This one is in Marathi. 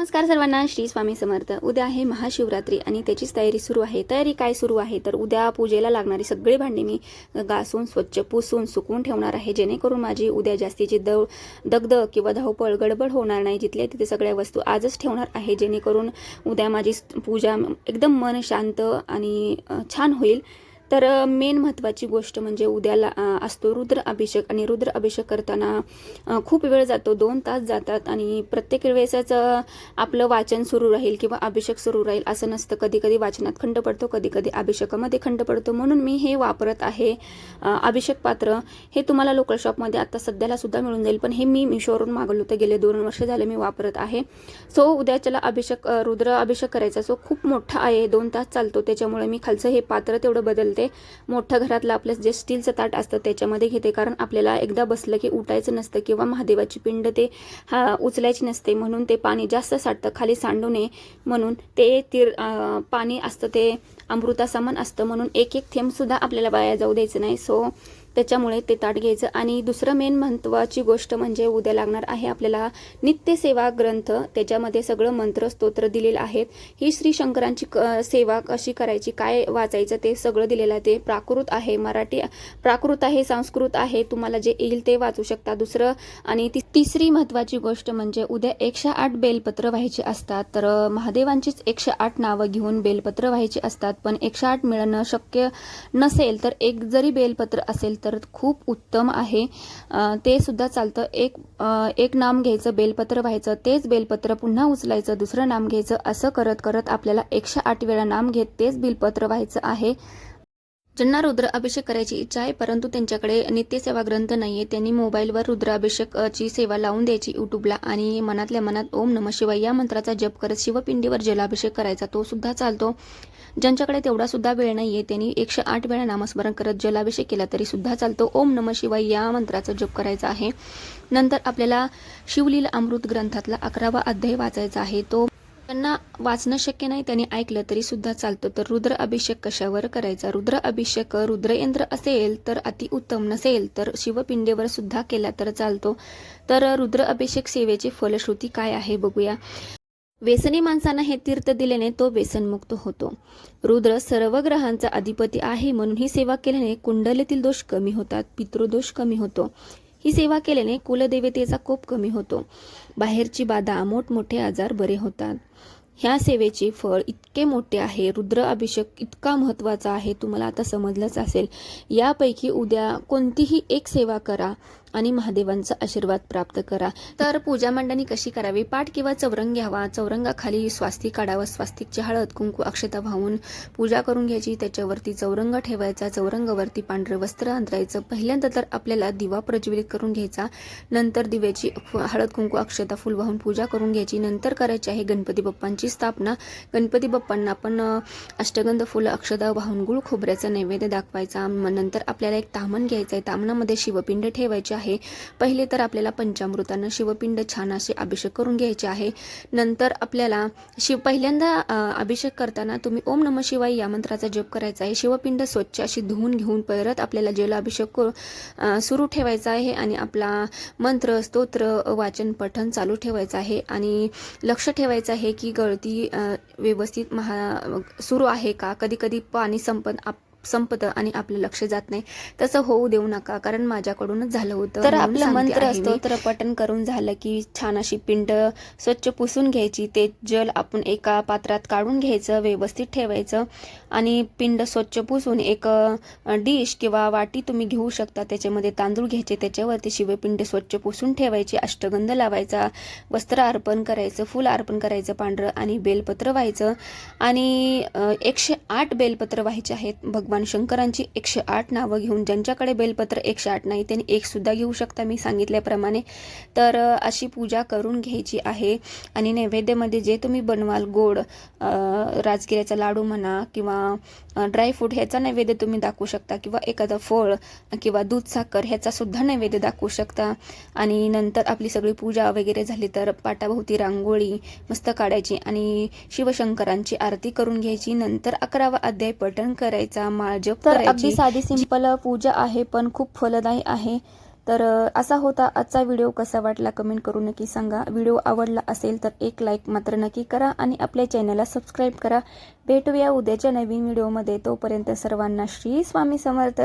नमस्कार सर्वांना श्री स्वामी समर्थ. उद्या आहे महाशिवरात्री आणि त्याचीच तयारी सुरू आहे. तयारी काय सुरू आहे? तर उद्या पूजेला लागणारी सगळी भांडी मी घासून स्वच्छ पुसून सुकवून ठेवणार आहे. जेणेकरून माझी उद्या जास्तीची दव दगदग किंवा धावपळ गडबड होणार नाही जिथल्या तिथे सगळ्या वस्तू आजच ठेवणार आहे. जेणेकरून उद्या माझी पूजा एकदम मन शांत आणि छान होईल. तर मेन महत्त्वाची गोष्ट म्हणजे उद्याला असतो रुद्र अभिषेक आणि रुद्र अभिषेक करताना खूप वेळ जातो दोन तास जातात आणि प्रत्येक वेळेसच आपलं वाचन सुरू राहील किंवा अभिषेक सुरू राहील असं नसतं. कधी कधी वाचनात खंड पडतो कधी कधी अभिषेकामध्ये खंड पडतो. म्हणून मी हे वापरत आहे अभिषेक पात्र. हे तुम्हाला लोकल शॉपमध्ये आता सध्याला सुद्धा मिळून जाईल पण हे मी मिशोवरून मागवलं होतं. गेले दोन वर्ष झाले मी वापरत आहे. सो उद्याच्याला अभिषेक रुद्र अभिषेक करायचा सो खूप मोठा आहे दोन तास चालतो. त्याच्यामुळे मी खालचं हे पात्र तेवढं बदलते. मोठं घरातलं आपलं जे स्टीलचं ताट असतं त्याच्यामध्ये घेते. कारण आपल्याला एकदा बसलं की उठायचं नसतं किंवा महादेवाची पिंड ते हा उचलायची नसते. म्हणून ते पाणी जास्त साठतं. खाली सांडू नये म्हणून ते तीर पाणी असतं ते अमृतासमान असतं. म्हणून एक एक थेंबसुद्धा आपल्याला वाया जाऊ द्यायचं नाही. सो त्याच्यामुळे ते ताट घ्यायचं. आणि दुसरं मेन महत्त्वाची गोष्ट म्हणजे उद्या लागणार आहे आपल्याला नित्यसेवा ग्रंथ. त्याच्यामध्ये सगळं मंत्र स्तोत्र दिलेलं आहेत. ही श्री शंकरांची क सेवा कशी करायची काय वाचायचं ते सगळं दिलेलं आहे. ते प्राकृत आहे मराठी प्राकृत आहे संस्कृत आहे. तुम्हाला जे येईल ते वाचू शकता. दुसरं आणि ती तिसरी महत्त्वाची गोष्ट म्हणजे उद्या एकशे आठ बेलपत्र व्हायची असतात. तर महादेवांचीच एकशे आठ नावं घेऊन बेलपत्र व्हायची असतात. पण एकशे आठ मिळणं शक्य नसेल तर एक जरी बेलपत्र असेल तर खूप उत्तम आहे. ते सुद्धा चालतं. एक एक नाम घ्यायचं बेलपत्र व्हायचं तेच बेलपत्र पुन्हा उचलायचं दुसरं नाम घ्यायचं असं करत करत आपल्याला एकशे आठ वेळा नाम घेत तेच बेलपत्र व्हायचं आहे. ज्यांना रुद्राभिषेक करायची इच्छा आहे परंतु त्यांच्याकडे नित्यसेवा ग्रंथ नाहीये. त्यांनी मोबाईलवर रुद्राभिषेकची सेवा लावून द्यायची युट्यूबला आणि मनातल्या मनात ओम नम शिवाय या मंत्राचा जप करत शिवपिंडीवर जलाभिषेक करायचा. तो सुद्धा चालतो. ज्यांच्याकडे तेवढा सुद्धा वेळ नाहीये त्यांनी एकशे आठ वेळा नामस्मरण करत जलाभिषेक केला तरी सुद्धा चालतो. ओम नम शिवाय या मंत्राचा जप करायचा आहे. नंतर आपल्याला शिवलीला अमृत ग्रंथातला अकरावा अध्याय वाचायचा आहे. तो त्यांना वाचणं शक्य नाही त्यांनी ऐकलं तरी सुद्धा चालतं. तर रुद्र अभिषेक कशावर करायचा? रुद्र अभिषेक रुद्रयंत्र असेल तर अति उत्तम नसेल तर शिवपिंडेवर सुद्धा केला तर चालतो. तर रुद्र अभिषेक सेवेची फलश्रुती काय आहे बघूया. व्यसनी माणसांना हे तीर्थ दिल्याने तो व्यसनमुक्त होतो. रुद्र सर्व ग्रहांचा अधिपती आहे म्हणून ही सेवा केल्याने कुंडलीतील दोष कमी होतात पितृदोष कमी होतो. ही सेवा केल्याने कुलदेवतेचा कोप कमी होतो. बाहेरची बाधा मोठमोठे आजार बरे होतात. ह्या सेवेचे फळ इतके मोठे आहे रुद्र अभिषेक इतका महत्त्वाचा आहे तुम्हाला आता समजलंच असेल. यापैकी उद्या कोणतीही एक सेवा करा. आणि महादेवांचा आशीर्वाद प्राप्त करा. तर पूजा मांडणी कशी करावी? पाठ किंवा चौरंग घ्यावा. चौरंगाखाली स्वास्तिक काढावं. स्वास्तिकची हळद कुंकू अक्षता वाहून पूजा करून घ्यायची. त्याच्यावरती चौरंग ठेवायचा. चौरंगावरती पांढरं वस्त्र अंतरायचं. पहिल्यांदा तर आपल्याला दिवा प्रज्वलित करून घ्यायचा. नंतर दिव्याची हळद कुंकू अक्षता फुल वाहून पूजा करून घ्यायची. नंतर करायची आहे गणपती बाप्पांची स्थापना. गणपती बाप्पांना आपण अष्टगंध फुलं अक्षदा वाहून गुळ खोबऱ्याचा नैवेद्य दाखवायचा. मग नंतर आपल्याला एक तामण घ्यायचं आहे तामणामध्ये शिवपिंड ठेवायचे आहे. पहिले तर आपल्याला पंचामृतानं शिवपिंड छान असे अभिषेक करून घ्यायचे आहे. नंतर आपल्याला शिव पहिल्यांदा अभिषेक करताना तुम्ही ओम नम शिवाय या मंत्राचा जप करायचा आहे. शिवपिंड स्वच्छ अशी धुवून घेऊन परत आपल्याला जलाभिषेक करू- सुरू ठेवायचा आहे आणि आपला मंत्र स्तोत्र वाचन पठण चालू ठेवायचं आहे. आणि लक्ष ठेवायचं आहे की गळती व्यवस्थित महा सुरू आहे का? कधी कधी पाणी संपत आप संपतं आणि आपलं लक्ष जात नाही. तसं होऊ देऊ नका कारण माझ्याकडूनच झालं होतं तर आपलं मंत्र असतो. तर पठण करून झालं की छान अशी पिंड स्वच्छ पुसून घ्यायची ते जल आपण एका पात्रात काढून घ्यायचं व्यवस्थित ठेवायचं आणि पिंड स्वच्छ पुसून एक डिश किंवा वाटी तुम्ही घेऊ शकता. त्याच्यामध्ये तांदूळ घ्यायचे त्याच्यावरती शिवपिंड स्वच्छ पुसून ठेवायची अष्टगंध लावायचा वस्त्र अर्पण करायचं फुल अर्पण करायचं पांढरं आणि बेलपत्र व्हायचं. आणि एकशे आठ बेलपत्र व्हायचे आहेत. भगवान शंकरांची एकशे आठ नावं घेऊन ज्यांच्याकडे बेलपत्र एकशे आठ नाही त्यांनी एकसुद्धा घेऊ शकता मी सांगितल्याप्रमाणे. तर अशी पूजा करून घ्यायची आहे. आणि नैवेद्यामध्ये जे तुम्ही बनवाल गोड राजगिऱ्याचा लाडू म्हणा किंवा ड्रायफ्रूट ह्याचा नैवेद्य तुम्ही दाखवू शकता किंवा एखादं फळ किंवा दूध साखर ह्याचासुद्धा नैवेद्य दाखवू शकता. आणि नंतर आपली सगळी पूजा वगैरे झाली तर पाटाभोवती रांगोळी मस्त काढायची आणि शिवशंकरांची आरती करून घ्यायची. नंतर अकरावा अध्याय पठण करायचा. माळ जप तर अगदी साधी सिंपल पूजा आहे पण खूप फलदायी आहे. तर असा होता आजचा व्हिडिओ कसा वाटला कमेंट करून नक्की सांगा. व्हिडिओ आवडला असेल तर एक लाईक मात्र नक्की करा आणि आपल्या चॅनलला सबस्क्राईब करा. भेटूया उद्याच्या नवीन व्हिडिओमध्ये तोपर्यंत सर्वांना श्री स्वामी समर्थ.